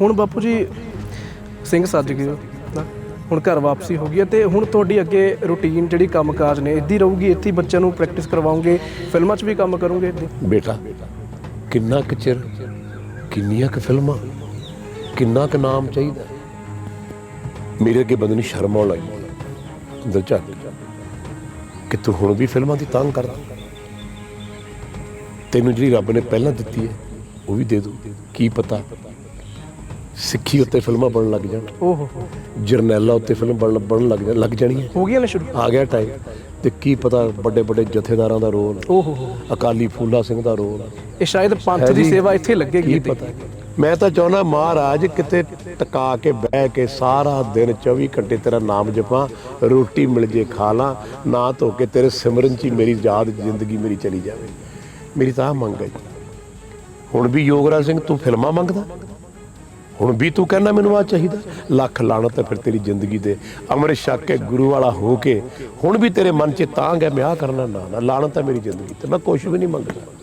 ਹੁਣ ਬਾਪੂ ਜੀ, ਸਿੰਘ ਸੱਜ ਗਏ ਹੋ, ਨਾ? ਹੁਣ ਘਰ ਵਾਪਸੀ ਹੋ ਗਈ ਹੈ ਤੇ ਹੁਣ ਤੁਹਾਡੀ ਅੱਗੇ ਰੁਟੀਨ ਜਿਹੜੀ ਕੰਮਕਾਜ ਨੇ, ਇੱਦੀ ਰਹੂਗੀ, ਇੱਥੇ ਹੀ ਬੱਚਿਆਂ ਨੂੰ ਪ੍ਰੈਕਟਿਸ ਕਰਵਾਉਂਗੇ ਫਿਲਮਾਂ 'ਚ ਵੀ ਕੰਮ ਕਰੋਗੇ ਇੱਦਾਂ? ਬੇਟਾ, ਕਿੰਨਾ ਕੁ ਚਿਰ, ਕਿੰਨੀਆਂ ਕੁ ਫਿਲਮਾਂ, ਕਿੰਨਾ ਕੁ ਨਾਮ ਚਾਹੀਦਾ? ਮੇਰੇ ਅੱਗੇ ਬੰਦੇ ਨੂੰ ਸ਼ਰਮ ਆਉਣ ਲੱਗੀ ਅੰਦਰ ਝੱਕ ਕਿ ਤੂੰ ਹੁਣ ਵੀ ਫਿਲਮਾਂ ਦੀ ਤੰਗ ਕਰਦਾ? ਤੈਨੂੰ ਜਿਹੜੀ ਰੱਬ ਨੇ ਪਹਿਲਾਂ ਦਿੱਤੀ ਹੈ, ਉਹ ਵੀ ਦੇ ਦੂ। ਕੀ ਪਤਾ ਸਿੱਖੀ ਉੱਤੇ ਫਿਲਮਾਂ ਬਣਨ ਲੱਗ ਜਾਣ। ਓਹੋ। ਜਰਨੈਲਾ ਉੱਤੇ ਫਿਲਮ ਬਣਨ ਬਣਨ ਲੱਗ ਜਾ ਲੱਗ ਜਾਣੀ ਹੈ ਹੋ ਗਈਆਂ ਨੇ ਸ਼ੁਰੂ? ਆ ਗਿਆ ਟਾਈਮ ਤੇ ਕੀ ਪਤਾ ਵੱਡੇ ਵੱਡੇ ਜਥੇਦਾਰਾਂ ਦਾ ਰੋਲ ਓਹੋ। ਅਕਾਲੀ ਫੂਲਾ ਸਿੰਘ ਦਾ ਰੋਲ। ਇਹ ਸ਼ਾਇਦ ਪੰਥ ਦੀ। ਸੇਵਾ ਇੱਥੇ ਲੱਗੇਗੀ। ਪਤਾ ਮੈਂ ਤਾਂ ਚਾਹੁੰਦਾ ਮਹਾਰਾਜ ਕਿਤੇ ਟਿਕਾ ਕੇ ਬਹਿ ਕੇ ਸਾਰਾ ਦਿਨ 24 ਘੰਟੇ ਤੇਰਾ ਨਾਮ ਜਪਾਂ ਰੋਟੀ ਮਿਲ ਜੇ ਖਾ ਲਾਂ ਨਾ ਧੋ ਕੇ ਤੇਰੇ ਸਿਮਰਨ ਚ ਹੀ ਮੇਰੀ ਯਾਦ ਜ਼ਿੰਦਗੀ ਮੇਰੀ ਚਲੀ ਜਾਵੇ। ਮੇਰੀ ਤਾਂ ਮੰਗ ਹੈ। ਹੁਣ ਵੀ ਯੋਗਰਾਜ ਸਿੰਘ ਤੂੰ ਫਿਲਮਾਂ ਮੰਗਦਾ? ਹੁਣ ਵੀ ਤੂੰ ਕਹਿੰਦਾ ਮੈਨੂੰ ਆ ਚਾਹੀਦਾ? ਲੱਖ ਲਾਣਤ ਹੈ ਫਿਰ ਤੇਰੀ ਜ਼ਿੰਦਗੀ ਦੇ। ਅੰਮ੍ਰਿਤ ਛਕ ਕੇ ਗੁਰੂ ਵਾਲਾ ਹੋ ਕੇ ਹੁਣ ਵੀ ਤੇਰੇ ਮਨ 'ਚ ਤਾਂ ਹੈ, ਮੈਂ ਆ ਕਰਨਾ ਨਾ ਨਾ। ਲਾਣਤ ਹੈ ਮੇਰੀ ਜ਼ਿੰਦਗੀ ਤੇ। ਮੈਂ ਕੁਝ ਵੀ ਨਹੀਂ ਮੰਗਦਾ।